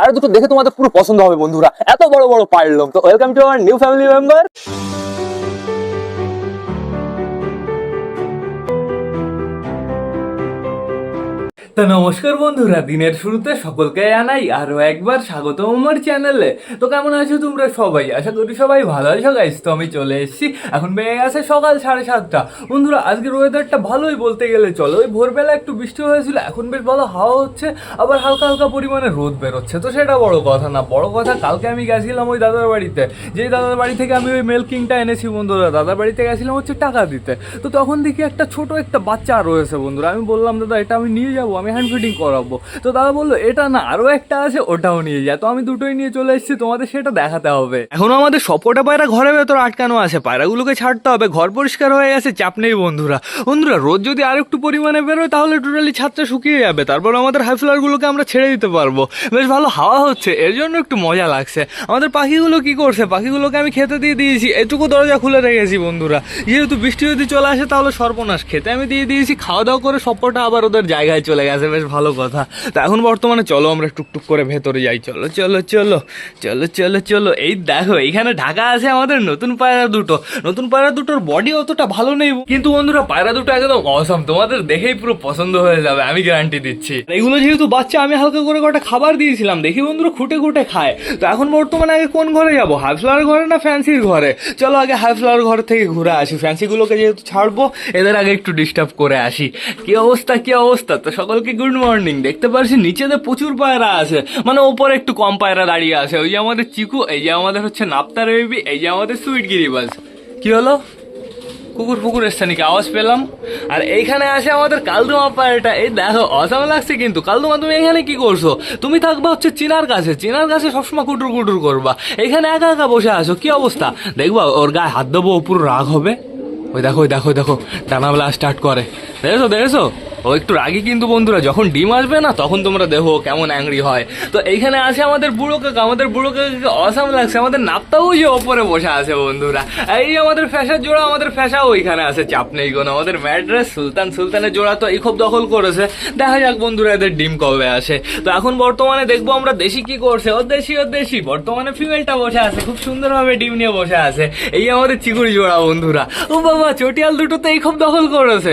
পায়রা দুটো দেখে তোমাদের পুরো পছন্দ হবে বন্ধুরা। এত বড় বড় পায়ের লোম। তো ওয়েলকাম টু আমার নিউ ফ্যামিলি মেম্বার তো নমস্কার বন্ধুরা, দিনের শুরুতে সকলকে জানাই আরও একবার স্বাগত আমার চ্যানেলে। তো কেমন আছো তোমরা সবাই? আশা করি সবাই ভালো আছো গাইস তো আমি চলে এসেছি। এখন বেড়ে গেছে সকাল সাড়ে সাতটা। বন্ধুরা আজকের ওয়েদারটা ভালোই বলতে গেলে চলো। ওই ভোরবেলা একটু বৃষ্টি হয়েছিল, এখন বেশ ভালো হাওয়া হচ্ছে, আবার হালকা হালকা পরিমাণে রোদ বেরোচ্ছে। তো সেটা বড় কথা না, বড় কথা কালকে আমি গেছিলাম ওই দাদার বাড়িতে। যেই দাদার বাড়ি থেকে আমি ওই মেলকিংটা এনেছি বন্ধুরা, দাদার বাড়িতে গেছিলাম হচ্ছে টাকা দিতে। তো তখন দেখি একটা ছোট একটা বাচ্চা রয়েছে বন্ধুরা। আমি বললাম, দাদা, এটা আমি নিয়ে যাব আমি হ্যান্ড ফিটিং করাবো। তো দাদা বলল, এটা না আরও একটা আছে, ওটাও নিয়ে যা। তো আমি দুটোই নিয়ে চলে এসেছি, তোমাদের সেটা দেখাতে হবে। এখনও আমাদের সপটা পায়রা ঘরের ভেতর আটকানো আছে, পায়রাগুলোকে ছাড়তে হবে, ঘর পরিষ্কার হয়ে গেছে, চাপ নেই বন্ধুরা। বন্ধুরা রোদ যদি আর একটু পরিমাণে বেরোয়, তাহলে টোটালি ছাদটা শুকিয়ে যাবে, তারপর আমাদের হাই ফ্লাওয়ারগুলোকে আমরা ছেড়ে দিতে পারব। বেশ ভালো, হাওয়া হচ্ছে, এর জন্য একটু মজা লাগছে। আমাদের পাখিগুলো কি করছে? পাখিগুলোকে আমি খেতে দিয়ে দিয়েছি, এটুকু দরজা খুলে রেখেছি বন্ধুরা। যেহেতু বৃষ্টি যদি চলে আসে, তাহলে সর্বনাশ। খেতে আমি দিয়ে দিয়েছি, খাওয়া দাওয়া করে সপটা আবার ওদের জায়গায় চলে গেছে। বেশ ভালো কথা। তা এখন বর্তমানে চলো, আমরা টুকটুক করে ভেতরে যাই। চলো চলো চলো চলো চলো চলো। এই দেখো এইখানে ঢাকা আছে আমাদের নতুন পায়রা দুটো। নতুন পায়রা দুটোর বডি অতটা ভালো নেই। কিন্তু বন্ধুরা, পায়রা দুটো একদম অসম তোমাদের দেখেই পুরো পছন্দ হয়ে যাবে, আমি গ্যারান্টি দিচ্ছি। এগুলো যেহেতু বাচ্চা, আমি হালকা করে কটা খাবার দিয়েছিলাম। দেখি বন্ধুরা, খুঁটে খুঁটে খায়। তো এখন বর্তমানে আগে কোন ঘরে যাব হাই ফ্লাওয়ার ঘরে না ফ্যান্সির ঘরে? চলো আগে হাই ফ্লাওয়ার ঘর থেকে ঘুরে আসি। ফ্যান্সিগুলোকে যেহেতু ছাড়বো, এদের আগে একটু ডিস্টার্ব করে আসি। কি অবস্থা কি অবস্থা? তো সকলকে গুড মর্নিং দেখতে পারছি নিচেতে প্রচুর পায়রা আছে। মানে ওপরে একটু কম পায়রা দাঁড়িয়ে আছে। ওই যে আমাদের চিকু, এই যে আমাদের হচ্ছে নাপ্তার বেবি এই যে আমাদের সুইট গিরিবাজ কি হলো? কুকুর ফুকুর এসছে নাকি? আওয়াজ পেলাম। আর এইখানে আসে আমাদের কালদুমা পায়রাটা। এই দেখো অসাম লাগছে কিন্তু। কালদুমা, তুমি এখানে কি করছ? তুমি থাকবা হচ্ছে চিনার কাছে। চিনার কাছে সবসময় কুটুর কুটুর করবা। এখানে একা একা বসে আছো, কি অবস্থা? দেখবা, ওর গায়ে হাত দেবো পুরো রাগ হবে। ওই দেখো ওই দেখো দেখো ডানাবেলা স্টার্ট করে। দেখেছ দেখেছ? ও, একটু রাগি কিন্তু বন্ধুরা, যখন ডিম আসবে না, তখন তোমরা দেখো কেমন অ্যাংরি হয়। তো এইখানে আছে আমাদের বুড়ো কাকা, আমাদের বুড়ো কাকাকে অসাম লাগছে, আমাদের নাপতাও যে ওপরে বসে আছে বন্ধুরা। এই আমাদের ফ্যাশার জোড়া, আমাদের ফ্যাশাও ওইখানে আছে, চাপ নেই কোনো। আমাদের ম্যাড্রেস, সুলতান, সুলতানের জোড়া তো এই খুব দখল করেছে। দেখা যাক বন্ধুরা এদের ডিম কবে আসে। তো এখন বর্তমানে দেখব আমরা দেশি কি করছে। ও দেশি ও দেশি। বর্তমানে ফিমেলটা বসে আছে, খুব সুন্দরভাবে ডিম নিয়ে বসে আছে। এই আমাদের চিকুরি জোড়া বন্ধুরা। ও বাবা, চটিয়াল দুটো তো এই খুব দখল করেছে।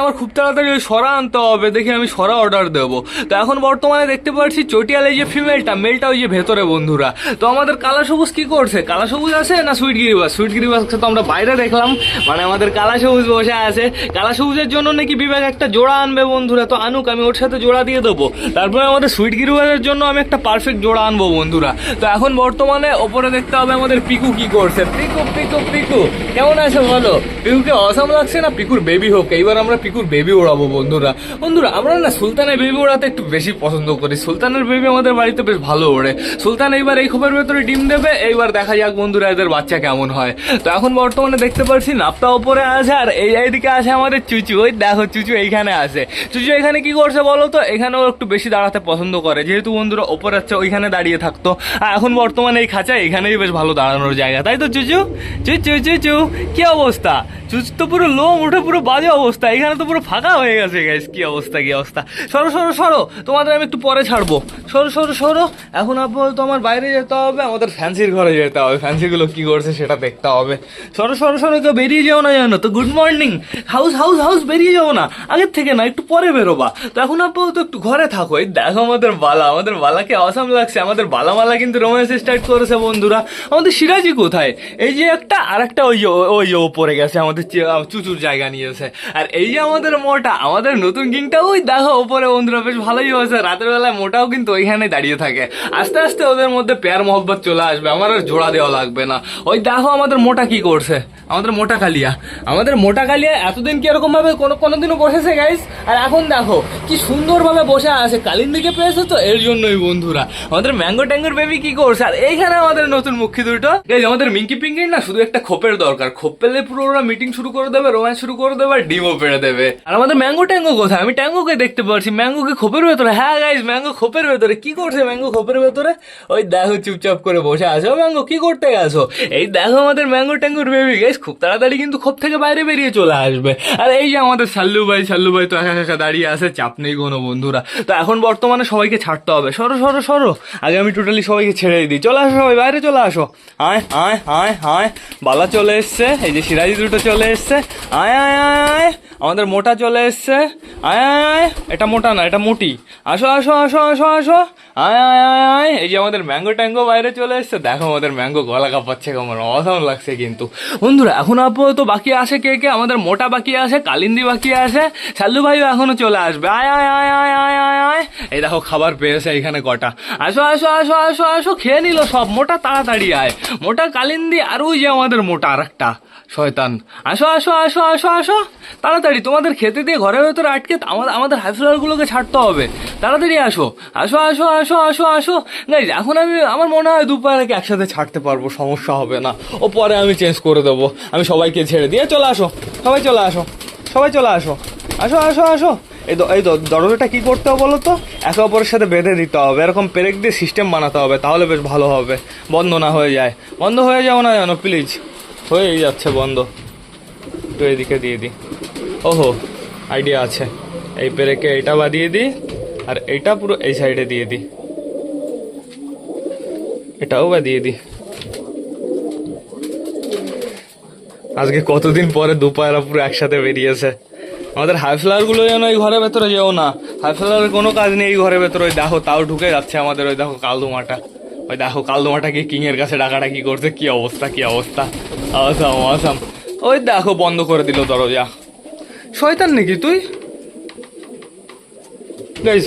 আমার খুব তাড়াতাড়ি ওই সরা আনতে হবে, দেখি আমি সরা অর্ডার দেবো। তো এখন বর্তমানে দেখতে পাচ্ছি চটিয়াল যে ফিমেলটা মেলটা ওই যে ভেতরে বন্ধুরা। তো আমাদের কালা সবুজ কি করছে? কালা সবুজ আছে না সুইট গিরিবাস সুইট গিরিবাসকে তো আমরা বাইরে দেখলাম। মানে আমাদের কালা সবুজ বসে আছে। কালা সবুজের জন্য নাকি বিবেক একটা জোড়া আনবে বন্ধুরা। তো আনুক, আমি ওর সাথে জোড়া দিয়ে দেবো। তারপরে আমাদের সুইট গিরিবাসের জন্য আমি একটা পারফেক্ট জোড়া আনব বন্ধুরা। তো এখন বর্তমানে ওপরে দেখতে হবে আমাদের পিকু কি করছে। পিকু পিকু পিকু, কেমন আছে বলো? পিকুকে অসম লাগছে না? পিকুর বেবি হোক। এইবার আমরা পিকুর বেবি ওড়াবো বন্ধুরা বন্ধুরা, আমরা না সুলতানের বেবি ওড়াতে একটু বেশি পছন্দ করি। সুলতানের বেবি আমাদের বাড়িতে বেশ ভালো ওড়ে। সুলতান এইবার এই খোপের ভেতরে ডিম দেবে, এইবার দেখা যাক বন্ধুরা এদের বাচ্চা কেমন হয়। তো এখন বর্তমানে দেখতে পাচ্ছি নাপতা ওপরে আছে আর এই এইদিকে আছে আমাদের চুচু। ওই দেখো, চুচু এইখানে আছে। চুচু এখানে কি করছে বলো তো? এখানেও একটু বেশি দাঁড়াতে পছন্দ করে। যেহেতু বন্ধুরা ওপরে আছে, ওইখানে দাঁড়িয়ে থাকতো। আর এখন বর্তমানে এই খাঁচা এখানেই বেশ ভালো দাঁড়ানোর জায়গা। তাই তো চুচু? চুচু চুচু, কি অবস্থা? চুচু তো পুরো লোম উঠে পুরো বাজে অবস্থা। এখানে তো পুরো ফাঁকা হয়ে গেছে গাইস কি অবস্থা কি অবস্থা? সরো সরো সরো, তোমাদের আমি একটু পরে ছাড়বো। সরো সরো সরো, এখন আপাতত আমার বাইরে যেতে হবে, আমাদের ফ্যান্সির ঘরে যেতে হবে। ফ্যান্সিগুলো কি করছে সেটা দেখতে হবে। সরো সরো সরো কেউ বেরিয়ে যাও না জানো, তো good morning house house house বেরিয়ে যাও না। আগের থেকে না, একটু পরে বেরোবা। তো এখন আপাতত একটু ঘরে থাকো, এই দেখো আমাদের বালা, আমাদের বালাকে অসাম লাগছে। আমাদের বালামালা কিন্তু রোম্যান্স স্টার্ট করেছে বন্ধুরা। আমাদের সিরাজি কোথায়? এই যে একটা, আর একটা ওই ওই ওপরে গেছে, আমাদের চুচুর জায়গা নিয়েছে। আর এই যে আমাদের মোটা আমাদের নতুন কিংটা ওই দেখো ওপরে বন্ধুরা বেশ ভালোই হয়েছে। রাতের বেলায় মোটাও কিন্তু ওইখানে দাঁড়িয়ে থাকে। আস্তে আস্তে ওদের মধ্যে প্যার মহব্বত চলে আসবে, আমার আর জোড়া দেওয়া লাগবে না। ওই দেখো আমাদের মোটা কি করছে। আমাদের মোটা কালিয়া। আমাদের মোটা কালিয়া এতদিন কি এরকম ভাবে কোনো কোনোদিনও বসেছে গাইস আর এখন দেখো, কি সুন্দরভাবে বসে আছে। কালিন দিকে পেয়েছে তো এর জন্যই বন্ধুরা। আমাদের ম্যাঙ্গো ট্যাঙ্গোর বেবি কি করছে? আর এইখানে আমাদের নতুন মুখী দুটো। গাইস আমাদের মিঙ্কি পিঙ্কির না, শুধু একটা খোপের দরকার। খোপ পেলে পুরো ওরা মিটিং শুরু করে দেবে রোম্যান্স শুরু করে দেবে, আর ডিমও পেড়ে দেবে। আর আমাদের ম্যাঙ্গো ট্যাঙ্গো ট্যাঙ্গো কোথায়? আমি ট্যাঙ্গোকে দেখতে পাচ্ছি ম্যাঙ্গোকে খোপের ভেতরে? হ্যাঁ গাইজ ম্যাঙ্গো খোপের ভেতরে। কি করছে ম্যাঙ্গো খোপের ভেতরে? ওই দেখো, চুপচাপ করে বসে আছো ম্যাঙ্গো, কি করতে গেছো? এই দেখো আমাদের ম্যাঙ্গো ট্যাঙ্গোর বেবি গাইজ খুব তাড়াতাড়ি কিন্তু খোপ থেকে বাইরে বেরিয়ে চলে আসবে। আর এই যে আমাদের সাল্লু ভাই সাল্লু ভাই তো একা একা দাঁড়িয়ে আছে, চাপ নেই কোনো বন্ধুরা। তো এখন বর্তমানে সবাইকে ছাড়তে হবে। সরো সরো সরো। আগে আমি টোটালি সবাইকে ছেড়ে দিই। চলে আসো সবাই, বাইরে চলে আসো। আয় আয় আয় আয়। বালা চলে এসছে। এই যে সিরাজি দুটো চলে এসছে। আয় আয় আয় আয়। আমাদের মোটা চলে এসছে। আয় আয় আয় এটা মোটা না এটা মোটি আসো আসো আসো আসো আসো আয় আয় আয় আয় এই যে আমাদের ম্যাঙ্গো ট্যাঙ্গো বাইরে চলে এসছে দেখো আমাদের ম্যাঙ্গো গলা কাঁপাচ্ছে কেমন অসাম লাগছে কিন্তু বন্ধুরা এখন আপাতত বাকি আসে কে কে আমাদের মোটা বাকি আছে কালিন্দি বাকি আছে শাল্লু ভাইও এখনও চলে আসবে আয় আয় আয় আয় আয় আয় আয় এই দেখো খাবার পেয়েছে এখানে কটা আসো আসো আসো আসো আসো খেয়ে নিল সব মোটা তাড়াতাড়ি আয় মোটা কালিন্দি আর ওই যে আমাদের মোটা আর একটা শয়তান আসো আসো আসো আসো আসো তাড়াতাড়ি তোমাদের খেতে দিয়ে ঘরের ভেতরে আটকে আমাদের আমাদের হাইফ্লারগুলোকে ছাড়তে হবে। তাড়াতাড়ি আসো। আসো আসো আসো আসো আসো। গাইজ এখন আমি আমার মনে হয় দুপারাকে একসাথে ছাড়তে পারব, সমস্যা হবে না। ও পরে আমি চেঞ্জ করে দেবো। আমি সবাইকে ছেড়ে দিয়ে চলে আসো। সবাই চলে আসো। সবাই চলে আসো। আসো আসো আসো। এই এই দরজাটা কি করতে হবে বলো তো? একে অপরের সাথে বেঁধে দিতে হবে। এরকম পেরেক দিয়ে সিস্টেম বানাতে হবে, তাহলে বেশ ভালো হবে। বন্ধ না হয়ে যায়। বন্ধ হয়ে যাও না জানো প্লিজ হয়েই যাচ্ছে বন্ধ। তো এদিকে দিয়ে দিই। ওহো। আইডিয়া আছে। এই পেরেকে এটা বাদিয়ে দিই আর এইটা পুরো এই সাইডে দিয়ে দিই। এটাও বাদিয়ে দিই। আজকে কতদিন পরে দুপায়রা পুরো একসাথে বেরিয়েছে। আমাদের হাই গুলো যেন এই ঘরের ভেতরে যেও না। হাই ফ্লাওয়ারের কোনো কাজ নেই এই ঘরের ভেতরে। ওই দেখো, তাও ঢুকে যাচ্ছে আমাদের ওই দেখো কালদুমাটা। ওই দেখো কালদুমাটাকে কিং এর কাছে ডাকাটা কি করছে, কি অবস্থা কি অবস্থা? আসাম আসাম। ওই দেখো, বন্ধ করে দিল দরজা। শয়তান নাকি তুই? গাইজ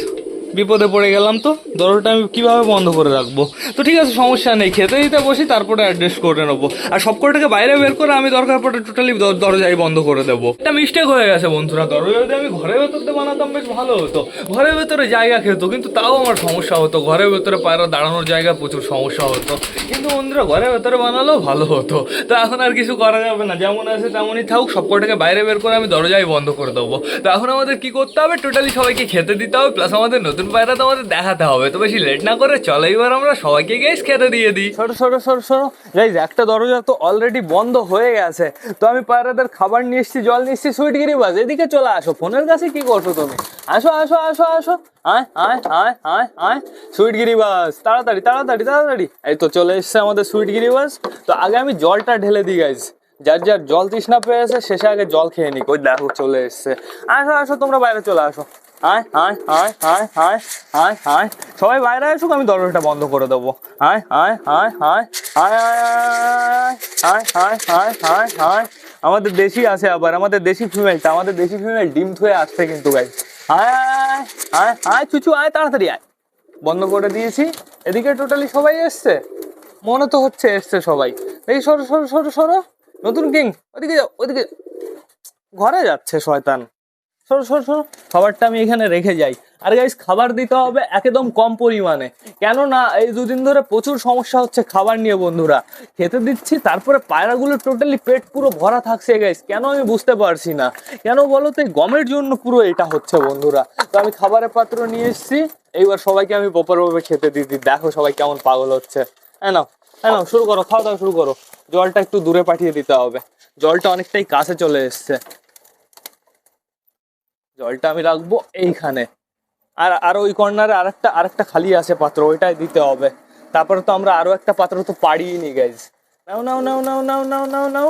বিপদে পড়ে গেলাম তো। দরজাটা আমি কীভাবে বন্ধ করে রাখব? তো ঠিক আছে, সমস্যা নেই। খেতে দিতে বসি, তারপরে অ্যাডজাস্ট করে নেব। আর সব কটাকে বাইরে বের করে আমি দরকার পড়ে টোটালি দরজাই বন্ধ করে দেবো। এটা মিস্টেক হয়ে গেছে বন্ধুরা। দরজা যদি আমি ঘরের ভেতর বানাতাম, বেশ ভালো হতো। ঘরের ভেতরে জায়গা খেতো, কিন্তু তাও আমার সমস্যা হতো। ঘরের ভেতরে পায়রা দাঁড়ানোর জায়গা প্রচুর সমস্যা হতো। কিন্তু বন্ধুরা, ঘরের ভেতরে বানালেও ভালো হতো। তো এখন আর কিছু করা যাবে না। যেমন আছে তেমনই থাকুক, সব কটাকে বাইরে বের করে আমি দরজাই বন্ধ করে দেবো। তো এখন আমাদের কি করতে হবে? টোটালি সবাইকে খেতে দিতে হবে প্লাস আমাদের নতুন পায়রা তো আমাদের দেখাতে হবে। তো বেশি লেট না করে চলো, এবার আমরা সবাইকে গেস খেতে দিয়ে দিই। সরো সরো সরো সরো। গাইজ একটা দরজা তো অলরেডি বন্ধ হয়ে গেছে। তো আমি পায়রাদের খাবার নিয়ে এসছি, জল নিয়ে এসছি সুইট গিরিবাজ এদিকে চলে আসো, ফোনের কাছে কি করছ তুমি? আসো আসো আসো আসো। জল তৃষ্ণা পেয়েছে, শেষে আগে জল খেয়ে নিক। ওই দেখো, চলে এসছে। আসো আসো, তোমরা বাইরে চলে আসো। আয় আয় আয় আয় আয় আয় আয় সবাই বাইরে আসুক আমি দরজাটা বন্ধ করে দেবো আয় আয় আয় আয় আয় আয় আয় আয় আয় আয় আমাদের দেশি আছে আবার আমাদের দেশি ফিমেলটা আমাদের দেশি ফিমেল ডিম থুয়ে আসছে কিন্তু গাই আয় আয় আয় চুচু আয় তাড়াতাড়ি আয় বন্ধ করে দিয়েছি এদিকে টোটালি সবাই এসছে মনে তো হচ্ছে এসছে সবাই এই সরো সরো সরো সরো নতুন কিং ওদিকে যাও ওদিকে ঘরে যাচ্ছে শয়তান সরো সরো সরো। খাবারটা আমি এখানে রেখে যাই। আর গাইস খাবার দিতে হবে একদম কম পরিমাণে। কেননা এই দুদিন ধরে প্রচুর সমস্যা হচ্ছে খাবার নিয়ে, বন্ধুরা। খেতে দিচ্ছি, তারপরে পায়রাগুলো টোটালি পেট পুরো ভরা থাকছে গাইস কেন আমি বুঝতে পারছি না। কেন বলো তো গমের জন্য পুরো এটা হচ্ছে, বন্ধুরা। তো আমি খাবারের পাত্র নিয়ে এসেছি। এইবার সবাইকে আমি প্রপারভাবে খেতে দিচ্ছি। দেখো সবাই কেমন পাগল হচ্ছে। হ্যাঁ নাও হ্যাঁ নাও, শুরু করো, খাওয়া দাওয়া শুরু করো। জলটা একটু দূরে পাঠিয়ে দিতে হবে। জলটা অনেকটাই কাছে চলে এসছে। জলটা আমি রাখব এইখানে। আর আর ওই কর্নারে আর একটা আর একটা খালি আছে পাত্র, ওইটাই দিতে হবে। তারপরে তো আমরা আরও একটা পাত্র তো পাড়িয়ে নি গাইজ নাও নাও নাও নাও নাও নাও নাও নাও।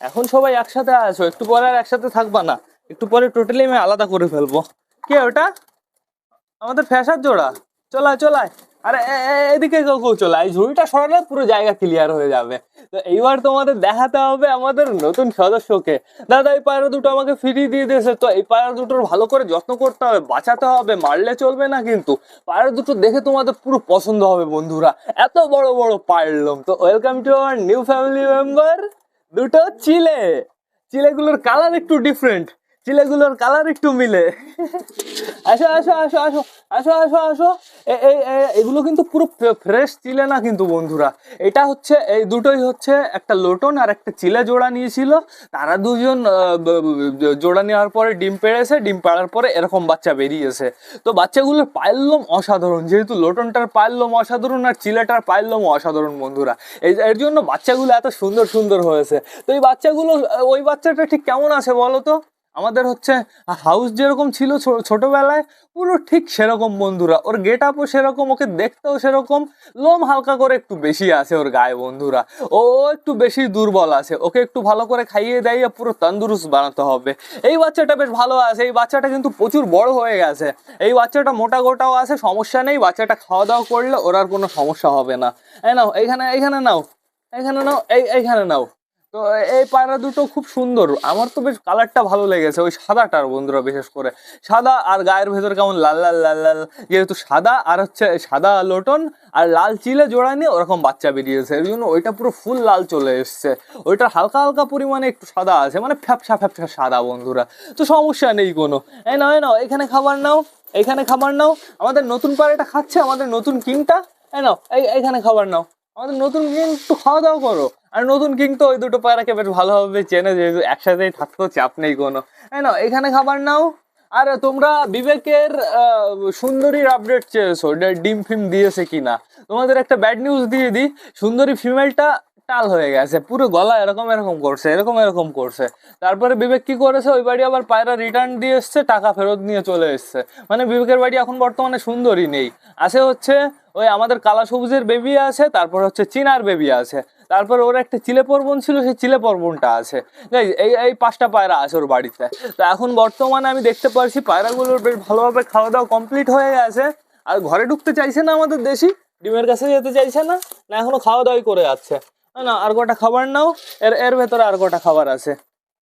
এখন সবাই একসাথে আছো, একটু পরে আর একসাথে থাকবা না। একটু পরে টোটালি আমি আলাদা করে ফেলব। কে ওটা? আমাদের ফ্যাশার জোড়া। চলায় চলায় আরে এদিকে কেউ চলে। এই ঝুড়িটা সরালে পুরো জায়গা ক্লিয়ার হয়ে যাবে। তো এইবার তোমাদের দেখাতে হবে আমাদের নতুন সদস্যকে। দাদা, এই পায়রা দুটো আমাকে ফিরিয়ে দিয়ে দিয়েছে। তো এই পায়রা দুটোর ভালো করে যত্ন করতে হবে, বাঁচাতে হবে, মারলে চলবে না কিন্তু? পায়রা দুটো দেখে তোমাদের পুরো পছন্দ হবে, বন্ধুরা। এত বড় বড় পারলাম তো welcome to our new family member দুটো চিলে। চিলেগুলোর কালার একটু ডিফারেন্ট চিলেগুলোর কালার একটু মিলে। আসো আসো আসো আসো আসো আসো আসো। এই এগুলো কিন্তু পুরো ফ্রেশ চিলে না কিন্তু বন্ধুরা। এটা হচ্ছে, এই দুটোই হচ্ছে একটা লোটন আর একটা চিলে জোড়া নিয়েছিল। তারা দুজন জোড়া নেওয়ার পরে ডিম পেড়েছে, ডিম পাড়ার পরে এরকম বাচ্চা বেরিয়েছে। তো বাচ্চাগুলোর পায়ের অসাধারণ, যেহেতু লোটনটার পায়ের অসাধারণ আর চিলেটার পায়ের অসাধারণ বন্ধুরা। এই, এর জন্য বাচ্চাগুলো এত সুন্দর সুন্দর হয়েছে। তো এই বাচ্চাগুলো ওই বাচ্চাটা ঠিক কেমন আছে বলো তো? আমাদের হচ্ছে হাউস যেরকম ছিল ছোটবেলায়, পুরো ঠিক সেরকম বন্ধুরা। ওর গেট আপও সেরকম, ওকে দেখতেও সেরকম। লোম হালকা করে একটু বেশি আছে ওর গায়ে বন্ধুরা। ও একটু বেশি দুর্বল আছে। ওকে একটু ভালো করে খাইয়ে দাইয়ে পুরো তন্দুরুস্ত বানাতে হবে। এই বাচ্চাটা বেশ ভালো আছে। এই বাচ্চাটা কিন্তু প্রচুর বড় হয়ে গেছে। এই বাচ্চাটা মোটা গোটাও আছে, সমস্যা নেই। বাচ্চাটা খাওয়া দাওয়া করলে ওর আর কোনো সমস্যা হবে না। এই নাও, এইখানে এইখানে নাও। এখানে নাও, এই, এইখানে নাও। তো এই পায়রা দুটো খুব সুন্দর। আমার তো বেশ কালারটা ভালো লেগেছে, ওই সাদাটার বন্ধুরা বিশেষ করে। সাদা আর গায়ের ভেতর কেমন লাল লাল লাল লাল, যেহেতু সাদা আর হচ্ছে সাদা লোটন আর লাল চিলে জোড়া নিয়ে ওরকম বাচ্চা বেরিয়েছে। এর জন্য ওইটা পুরো ফুল লাল চলে এসছে। ওইটা হালকা হালকা পরিমাণে একটু সাদা আছে মানে ফ্যাপসা ফ্যাপসা সাদা বন্ধুরা। তো সমস্যা নেই কোনো। এই এই নাও, এখানে খাবার নাও, এখানে খাবার নাও। আমাদের নতুন পায়রাটা খাচ্ছে, আমাদের নতুন কিংটা। এই নাও, এই এইখানে খাবার নাও। আমাদের নতুন কিং, একটু খাওয়া দাওয়া করো। আর নতুন কিং তো ওই দুটো পায়রাকে বেশ ভালোভাবে চেনে, যেহেতু একসাথেই থাকতো, চাপ নেই কোনো। এই নাও, এখানে খাবার নাও। আর তোমরা বিবেকের সুন্দরীর আপডেট চেয়েছো ডিম ফিম দিয়েছে কিনা। তোমাদের একটা ব্যাড নিউজ দিয়ে দিই, সুন্দরী ফিমেলটা টাল হয়ে গেছে, পুরো গলা এরকম এরকম করছে, এরকম এরকম করছে। তারপরে বিবেক কি করেছে, ওই বাড়ি আবার পায়রা রিটার্ন দিয়ে এসছে, টাকা ফেরত নিয়ে চলে এসছে। মানে বিবেকের বাড়ি এখন বর্তমানে সুন্দরী নেই। আছে হচ্ছে, ওই আমাদের কালা সবুজের বেবি আছে, তারপর হচ্ছে চিনার বেবি আছে। তারপর ওর একটা চিলে পর্বন ছিল, সেই চিলে পর্বনটা আছে। এই এই পাঁচটা পায়রা আছে ওর বাড়িতে। তো এখন বর্তমানে আমি দেখতে পাচ্ছি পায়রাগুলোর বেশ ভালোভাবে খাওয়া দাওয়া কমপ্লিট হয়ে গেছে। আর ঘরে ঢুকতে চাইছে না আমাদের দেশি? ডিমের কাছে যেতে চাইছে না? না, এখনও খাওয়া দাওয়াই করে যাচ্ছে। না আর কটা খাবার নাও। এর এর ভেতরে আর কটা খাবার আছে।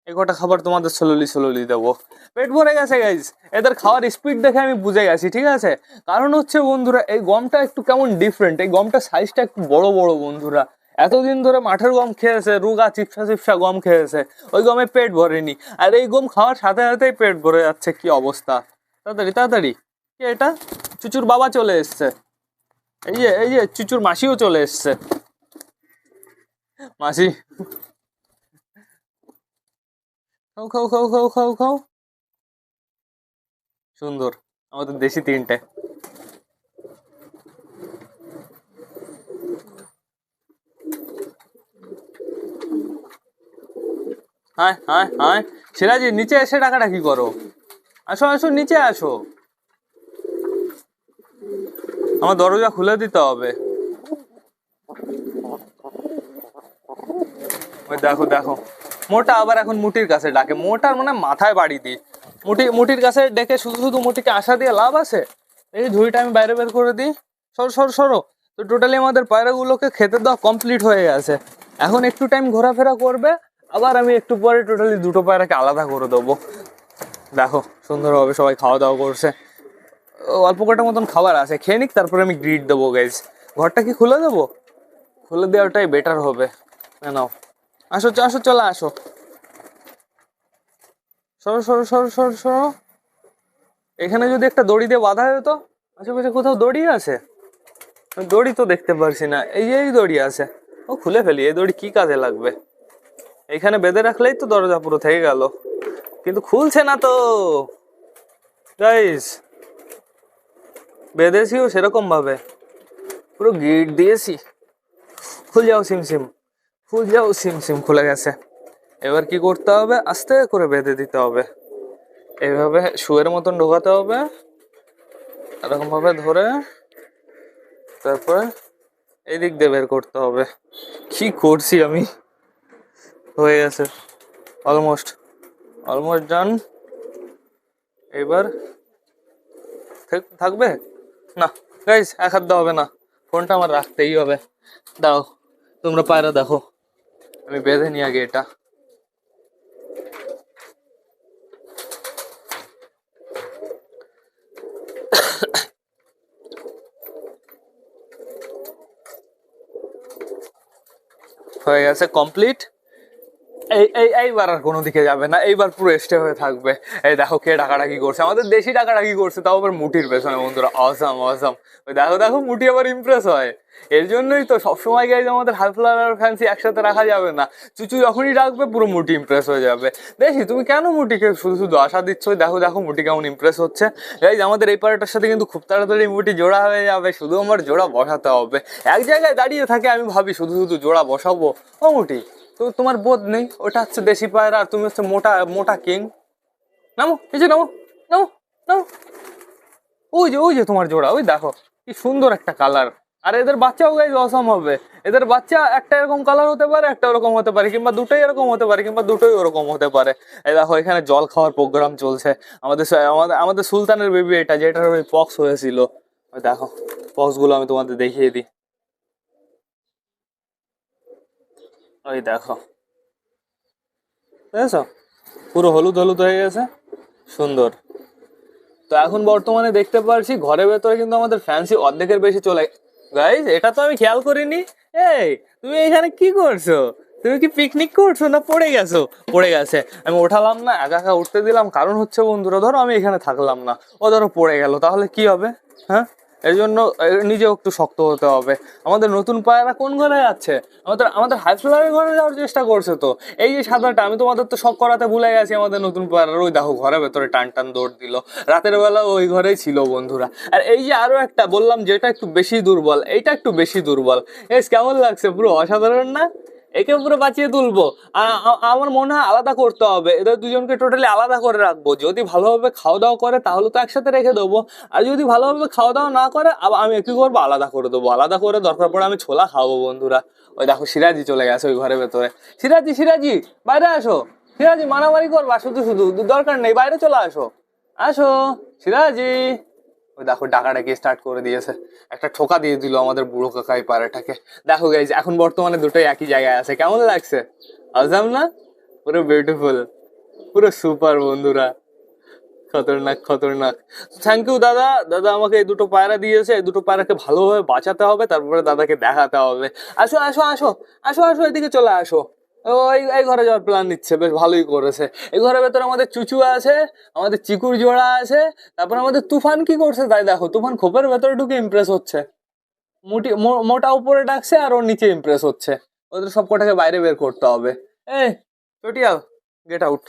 এই কটা খাবার তোমাদের স্লোলি স্লোলি দেবো। পেট ভরে গেছে গাইজ এদের খাওয়ার স্পিড দেখে আমি বুঝে গেছি, ঠিক আছে? কারণ হচ্ছে বন্ধুরা, এই গমটা একটু কেমন ডিফারেন্ট এই গমটা সাইজটা একটু বড় বড় বন্ধুরা। এতদিন ধরে মাঠের গম খেয়েছে, রুগা চিপসা চিপসা গম খেয়েছে, ওই গমে পেট ভরেনি। আর এই গম খাওয়ার সাথে সাথেই পেট ভরে যাচ্ছে, কি অবস্থা? তাড়াতাড়ি তাড়াতাড়ি। কি এটা? চুচুর বাবা চলে এসছে। এই যে এই যে, চুচুর মাসিও চলে এসছে। মাসি। খাও খাও খাও খাও খাও খাও। সুন্দর, আমাদের দেশি তিনটে। হায় নিচে এসে টাকাটা কি করো? আসো আসো, নিচে আসো। আমার দরজা খুলে দিতে হবে। ওই দেখো দেখো। মোটা আবার এখন মুটির কাছে ডাকে। মোটার মানে মাথায় বাড়ি দিই। মুটি, মুটির কাছে ডেকে শুধু শুধু মুটিকে আশা দিয়ে লাভ আছে? এই ঝুড়িটা আমি বাইরে বের করে দিই। সরো সরো সরো। তো টোটালি আমাদের পায়রাগুলোকে খেতে দেওয়া কমপ্লিট হয়ে গেছে। এখন একটু টাইম ঘোরাফেরা করবে। আবার আমি একটু পরে টোটালি দুটো পায়রাকে আলাদা করে দেবো। দেখো, সুন্দরভাবে সবাই খাওয়া দাওয়া করছে অল্প কটার মতন খাবার আছে, খেয়ে নিক, তারপরে আমি গ্রিট দেবো গাইজ ঘরটা কি খুলে দেবো? খুলে দেওয়াটাই বেটার হবে। না নাও। আসো আসো, চলে, আসো। সরো সরো সরো সরো সরো। এখানে যদি একটা দড়ি দিয়ে বাঁধা যেত, আশেপাশে কোথাও দড়ি আছে? দড়ি তো দেখতে পারছি না। এই যে এই দড়ি আছে। ও, খুলে ফেলি। এই দড়ি কি কাজে লাগবে? এখানে বেঁধে রাখলেই তো দরজা পুরো থেকে গেল। কিন্তু খুলছে না তো। গাইস বেঁধেছিও সেরকম ভাবে। পুরো গিট দিয়েছি। খুল যাও সিম সিম। খুল যাও সিম সিম খুলে গেছে। এবার কি করতে হবে? আস্তে করে বেঁধে দিতে হবে। এইভাবে শুয়ের মতন ঢোকাতে হবে। এরকম ভাবে ধরে তারপরে এই দিক দিয়ে বের করতে হবে। কি করছি আমি? হয়ে গেছে। অলমোস্ট অলমোস্ট ডান এবার থাক- থাকবে? না গাইস এক হাত দেওয়া হবে না। ফোনটা আমার রাখতেই হবে। দাও তোমরা পায়রা দেখো। আমি বেঁধে নিয়ে আগে এটা। হয়ে গেছে কমপ্লিট এই এই, এইবার আর কোনো দিকে যাবে না, এইবার পুরো স্টে হয়ে থাকবে। এই দেখো কে করছে, আমাদের করছে, তাও আবার পেছনে দেখো দেখো আবার ইমপ্রেস হয়। এর জন্যই তো ফ্যান্সি একসাথে রাখা যাবে না। চুচু যখনই ডাকবে, পুরো মুটি ইমপ্রেস হয়ে যাবে। দেখি, তুমি কেন মুটিকে শুধু শুধু আশা দিচ্ছ? দেখো দেখো, মুটি কেমন ইমপ্রেস হচ্ছে। গাইজ আমাদের এই পার্টার সাথে কিন্তু খুব তাড়াতাড়ি মুটি জোড়া হয়ে যাবে। শুধু আমার জোড়া বসাতে হবে। এক জায়গায় দাঁড়িয়ে থাকে, আমি ভাবি শুধু শুধু জোড়া বসাবো। ও মুটি। তো তোমার বোধ নেই, ওটা হচ্ছে দেশি পায়রা আর তুমি হচ্ছে মোটা মোটা কিং। নামো, এই যে নামো নামো নামো। ওই যে ওই যে তোমার জোড়া, ওই দেখো, কি সুন্দর একটা কালার আর এদের বাচ্চাও গাইজ অসম হবে। এদের বাচ্চা একটা এরকম কালার হতে পারে, একটা ওরকম হতে পারে, কিংবা দুটোই এরকম হতে পারে, কিংবা দুটোই ওরকম হতে পারে। এই দেখো, এখানে জল খাওয়ার প্রোগ্রাম চলছে। আমাদের আমাদের আমাদের সুলতানের বেবি এটা, যেটার ওই পক্স হয়েছিল। ওই দেখো পক্সগুলো আমি তোমাদের দেখিয়ে দিই। ওই দেখো। দেখেছ পুরো হলুদ হলুদ হয়ে গেছে। সুন্দর। তো এখন বর্তমানে দেখতে পারছি ঘরের ভেতরে কিন্তু আমাদের ফ্যান্সি অর্ধেকের বেশি চলে গাইজ এটা তো আমি খেয়াল করিনি। এই, তুমি এখানে কি করছ? তুমি কি পিকনিক করছ না পড়ে গেছো? পড়ে গেছে। আমি ওঠালাম না, একা একা উঠতে দিলাম। কারণ হচ্ছে বন্ধুরা, ধরো আমি এখানে থাকলাম না। ও ধরো পড়ে গেল, তাহলে কি হবে? হ্যাঁ? এই জন্য নিজেও একটু শক্ত হতে হবে। আমাদের নতুন পায়রা কোন ঘরে যাচ্ছে আমাদের আমাদের হাই ফ্লোরের ঘরে যাওয়ার চেষ্টা করছে তো। এই যে সাদাটা আমি তোমাদের তো শখ করাতে ভুলে গেছি আমাদের নতুন পায়রার। ওই দেখো, ঘরের ভেতরে টান টান দৌড় দিল। রাতের বেলা ওই ঘরেই ছিল বন্ধুরা। আর এই যে আরও একটা, বললাম যেটা একটু বেশি দুর্বল, এইটা একটু বেশি দুর্বল। এস কেমন লাগছে? পুরো অসাধারণ না? একে পুরো বাঁচিয়ে তুলবো। আর আমার মনে হয় আলাদা করতে হবে। এদের দুজনকে টোটালি আলাদা করে রাখব। যদি ভালোভাবে খাওয়া দাওয়া করে, তাহলে তো একসাথে রেখে দেবো। আর যদি ভালোভাবে খাওয়া দাওয়া না করে, আবার আমি কি করব আলাদা করে দেবো। আলাদা করে দরকার পড়ে আমি ছোলা খাব বন্ধুরা। ওই দেখো সিরাজি চলে গেছে ওই ঘরের ভেতরে। সিরাজি সিরাজি, বাইরে আসো। সিরাজি, মারামারি করবা শুধু শুধু। দরকার নেই, বাইরে চলে আসো। আসো, সিরাজি। ওই দেখো ডাকাডাকি স্টার্ট করে দিয়েছে। একটা ঠোকা দিয়ে দিল আমাদের বুড়ো কাকাই পাড়াটাকে। দেখো গাইজ এখন বর্তমানে দুটোই একই জায়গায় আছে। কেমন লাগছে? আজাম না? পুরো বিউটিফুল পুরো সুপার বন্ধুরা। খতরনাক খতরনাক। থ্যাংক ইউ দাদা। দাদা আমাকে এই দুটো পায়রা দিয়েছে। এই দুটো পায়রাকে ভালোভাবে বাঁচাতে হবে, তারপরে দাদাকে দেখাতে হবে। আসো আসো আসো। আসো আসো, এদিকে চলে আসো। ওই এই ঘরে যাওয়ার প্ল্যান নিচ্ছে, বেশ ভালোই করেছে। এই ঘরের ভেতরে আমাদের চুচু আছে, আমাদের চিকুর জোড়া আছে, তারপর আমাদের তুফান কি করছে তাই দেখো, তুফান খোপের ভেতরে ঢুকে ইমপ্রেস হচ্ছে। মোটি মোটা উপরে ডাকছে আর ওর নিচে ইমপ্রেস হচ্ছে। ওদের সব কটাকে বাইরে বের করতে হবে। এ চটিয়াল গেট আউট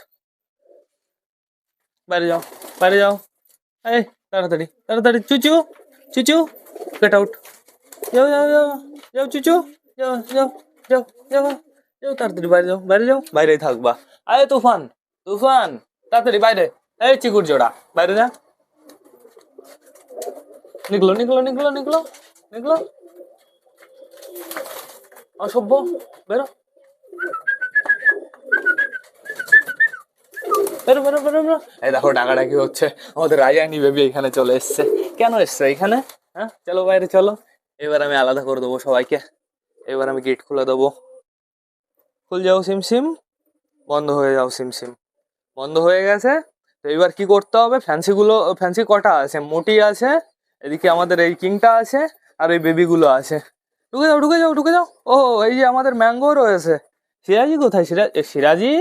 বাইরে যাও বাইরে যাও। এই, তাড়াতাড়ি তাড়াতাড়ি, চুচু চুচু গেট আউট যাও যাও যাও যাও, চুচু, যাও যাও যাও যাও। যাও তাড়াতাড়ি বাইরে যাও বাইরে যাও। বাইরেই থাকবা। আরে তুফান তুফান, তাড়াতাড়ি বাইরে। এই চিকুর জোড়া, বাইরে যা। নিকলো নিকলো নিকলো নিকলো নিকলো। অসভ্য, বেরো। বেরো বেরো বেরো বেরো। দেখো ডাকাডাকি হচ্ছে। আমাদের রাজানি বেবি এখানে চলে এসছে। কেন এসছে এখানে? হ্যাঁ চলো বাইরে, চলো। এবার আমি আলাদা করে দেবো সবাইকে। এবার আমি গেট খুলে দেবো। খুল যাও সিম সিম। বন্ধ হয়ে যাও সিম সিম। বন্ধ হয়ে গেছে। তো এবার কি করতে হবে? ফ্যান্সিগুলো, ফ্যান্সি কটা আছে? মোটি আছে, এদিকে আমাদের এই কিংটা আছে, আর এই বেবিগুলো আছে। ঢুকে যাও ঢুকে যাও ঢুকে যাও। ও, এই যে আমাদের ম্যাঙ্গো রয়েছে। সিরাজি কোথায়? সিরাজ সিরাজি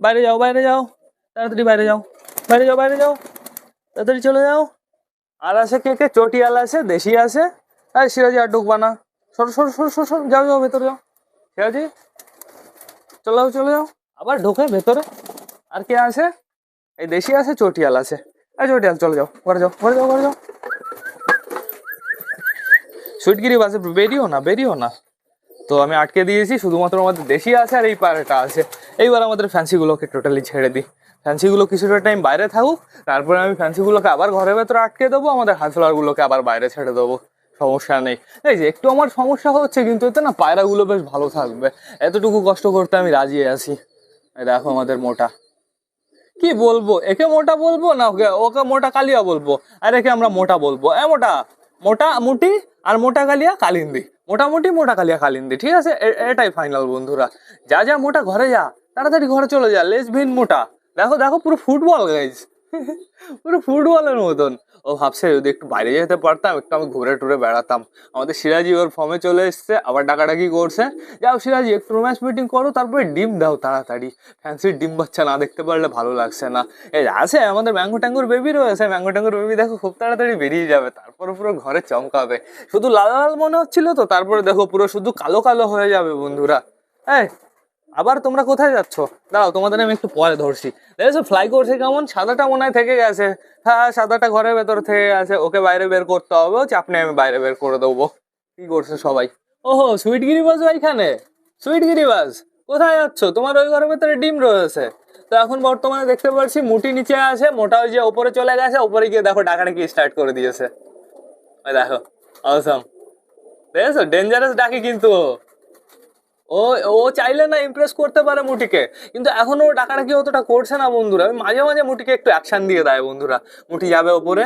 বাইরে যাও বাইরে যাও। তাড়াতাড়ি বাইরে যাও। বাইরে যাও বাইরে যাও। তাড়াতাড়ি চলে যাও। আর আছে কে কে? চটিয়াল আছে, দেশি আছে। আর সিরাজি আর ঢুকবা না। সর সর সর সর সর। যাও যাও, ভেতরে যাও। সিরাজি চলে যাও চলে যাও। আবার ঢোকে ভেতরে। আর কে আছে? এই দেশি আছে, চটিয়াল আছে। এই চটিয়াল, চলে যাও, ঘরে যাও ঘরে যাও ঘরে যাও। সুইটগিরি বাসে বেরিও না বেরিও না। তো আমি আটকে দিয়েছি, শুধুমাত্র আমাদের দেশি আছে আর এই পায়রাটা আছে। এইবার আমাদের ফ্যান্সিগুলোকে টোটালি ছেড়ে দিই। ফ্যান্সিগুলো কিছুটা টাইম বাইরে থাকুক, তারপরে আমি ফ্যান্সিগুলোকে আবার ঘরের ভেতরে আটকে দেবো, আমাদের হাফলারগুলোকে আবার বাইরে ছেড়ে দেবো। সমস্যা নেই। এই যে একটু আমার সমস্যা হচ্ছে কিন্তু এতে না পায়রাগুলো বেশ ভালো থাকবে। এতটুকু কষ্ট করতে আমি রাজি আছি। দেখো আমাদের মোটা। কি বলব? একে মোটা বলব না ওকে ওকে মোটা কালিয়া বলব? আর একে আমরা মোটা বলব। এ মোটা মোটা মুটি আর মোটা কালিয়া কালিন্দি। মোটামুটি মোটা কালিয়া কালিন্দি, ঠিক আছে? এটাই ফাইনাল বন্ধুরা। যা যা মোটা ঘরে যা। তাড়াতাড়ি ঘরে চলে যা। লেস ভিন মোটা। দেখো দেখো পুরো ফুটবল গাইজ পুরো ফুটবলের মতন। ও ভাবছে যদি একটু বাইরে যেতে পারতাম, একটু আমি ঘুরে টুরে বেড়াতাম। আমাদের সিরাজি ওর ফর্মে চলে এসছে, আবার ডাকাডাকি করছে। যাও সিরাজি একটু রোম্যান্স মিটিং করো, তারপরে ডিম দাও তাড়াতাড়ি। ফ্যান্সির ডিম বাচ্চা না দেখতে পারলে ভালো লাগছে না। এই আছে, আমাদের ম্যাঙ্গো ট্যাঙ্গুর বেবি রয়েছে। ম্যাঙ্গো ট্যাঙ্গুর বেবি দেখো খুব তাড়াতাড়ি বেরিয়ে যাবে, তারপরে পুরো ঘরে চমকাবে। শুধু লাল লাল মনে হচ্ছিল তো, তারপরে দেখো পুরো শুধু কালো কালো হয়ে যাবে বন্ধুরা। এই আবার তোমরা কোথায় যাচ্ছ? দাঁড়াও, তোমাদের আমি একটু পরে ধরছি। দেখেছ ফ্লাই করছে কেমন? সাদাটা মনে হয় থেকে গেছে। হ্যাঁ সাদাটা ঘরের ভেতর থেকে গেছে। ওকে বাইরে বের করতে হবে। ও চাপ নেই আমি বাইরে বের করে দেবো। কি করছে সবাই? ওহো, সুইট গিরিবাজ এখানে? সুইট গিরিবাজ, কোথায় যাচ্ছ? তোমার ওই ঘরের ভেতরে ডিম রয়েছে। তো এখন বর্তমানে দেখতে পাচ্ছি, মুটি নিচে আছে, মোটা ওই যে ওপরে চলে গেছে, ওপরে গিয়ে দেখো, ডাকাডাকি স্টার্ট করে দিয়েছে। দেখো অসম দেখেছ ডেঞ্জারাস ডাকি কিন্তু ও। ও চাইলে না ইমপ্রেস করতে পারে মুটিকে। কিন্তু এখনও ও ডাকাডাকি অতটা করছে না বন্ধুরা। মাঝে মাঝে মুটিকে একটু অ্যাকশন দিয়ে দেয় বন্ধুরা। মুটি যাবে ওপরে।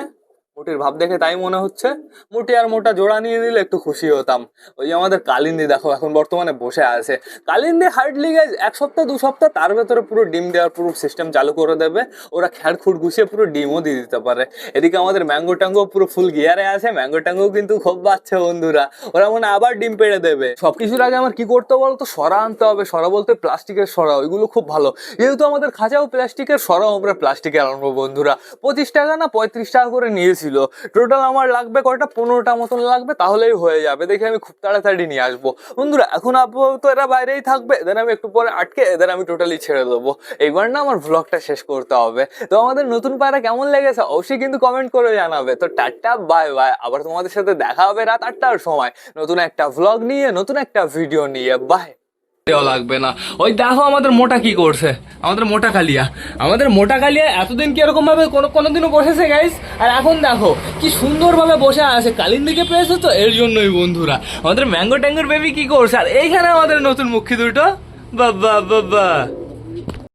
মুটির ভাব দেখে তাই মনে হচ্ছে। মুটি আর মোটা জোড়া নিয়ে নিলে একটু খুশি হতাম। ওই আমাদের কালিন্দি, দেখো, এখন বর্তমানে বসে আছে। কালিন্দি হার্ডলি গাইজ এক সপ্তাহ, দু সপ্তাহ, তার ভেতরে পুরো ডিম দেওয়ার পুরো সিস্টেম চালু করে দেবে। ওরা খ্যাড় খুঁড় গুছিয়ে পুরো ডিমও দিয়ে দিতে পারে। এদিকে আমাদের ম্যাঙ্গো ট্যাঙ্গো পুরো ফুল গিয়ারে আছে। ম্যাঙ্গো ট্যাঙ্গো কিন্তু খুব বাচ্চা বন্ধুরা। ওরা মনে আবার ডিম পেড়ে দেবে। সব কিছুর আগে আমার কি করতে বলতো সরা আনতে হবে। সরা বলতে প্লাস্টিকের সরা, ওইগুলো খুব ভালো। যেহেতু আমাদের খাঁচাও প্লাস্টিকের সরাও আমরা প্লাস্টিকের আনব বন্ধুরা। পঁচিশ টাকা না পঁয়ত্রিশ টাকা করে নিয়েছিল টোটাল আমার লাগবে কয়টা? পনেরোটা মতন লাগবে, তাহলেই হয়ে যাবে। দেখে আমি খুব তাড়াতাড়ি নিয়ে আসব। বন্ধুরা, এখন আপাতত এরা বাইরেই থাকবে এদের আমি একটু পরে আটকে এদের আমি টোটালি ছেড়ে দেবো। এইবার না আমার ভ্লগটা শেষ করতে হবে। তো আমাদের নতুন পায়রা কেমন লেগেছে? অবশ্যই কিন্তু কমেন্ট করে জানাবে। তো টাটা বাই বাই আবার তোমাদের সাথে দেখা হবে রাত আটটার সময়। নতুন একটা ভ্লগ নিয়ে, নতুন একটা ভিডিও নিয়ে। বাই দেওয়া লাগবে না। ওই দেখো আমাদের মোটা কি করছে। আমাদের মোটা কালিয়া। আমাদের মোটা কালিয়া এতদিন কি এরকম ভাবে কোনো কোনোদিনও বসেছে গাইস আর এখন দেখো, কি সুন্দরভাবে বসে আছে। কালিন দিকে পেয়েছে তো? এর জন্যই বন্ধুরা। আমাদের ম্যাঙ্গো ট্যাঙ্গোর বেবি কি করছে? আর এইখানে আমাদের নতুন মুখী দুটো। বাবা বাবা।